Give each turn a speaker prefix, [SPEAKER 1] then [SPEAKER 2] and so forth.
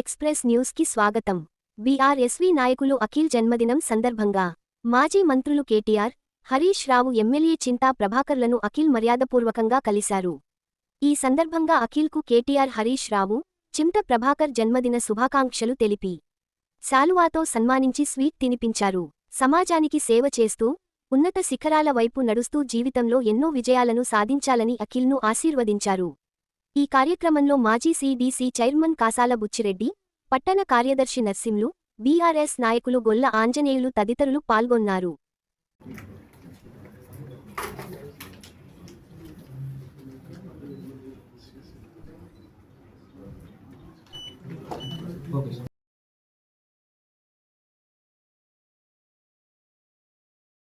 [SPEAKER 1] Express న్యూస్కి స్వాగతం. BRSV నాయకులు అఖిల్ జన్మదినం సందర్భంగా మాజీ మంత్రులు కేటీఆర్ హరీష్ రావు ఎమ్మెల్యే చింతా ప్రభాకర్లను అఖిల్ మర్యాదపూర్వకంగా కలిశారు. ఈ సందర్భంగా అఖిల్కు కేటీఆర్ హరీష్ రావు చింత ప్రభాకర్ జన్మదిన శుభాకాంక్షలు తెలిపి శాలువాతో సన్మానించి స్వీట్ తినిపించారు. సమాజానికి సేవ చేస్తూ ఉన్నత శిఖరాల వైపు నడుస్తూ జీవితంలో ఎన్నో విజయాలను సాధించాలని అఖిల్ను ఆశీర్వదించారు. ఈ కార్యక్రమంలో మాజీ సీడీసీ చైర్మన్ కాసాల బుచ్చిరెడ్డి పట్టణ కార్యదర్శి నర్సింలు బీఆర్ఎస్ నాయకులు గొల్ల ఆంజనేయులు తదితరులు పాల్గొన్నారు.
[SPEAKER 2] ఓకే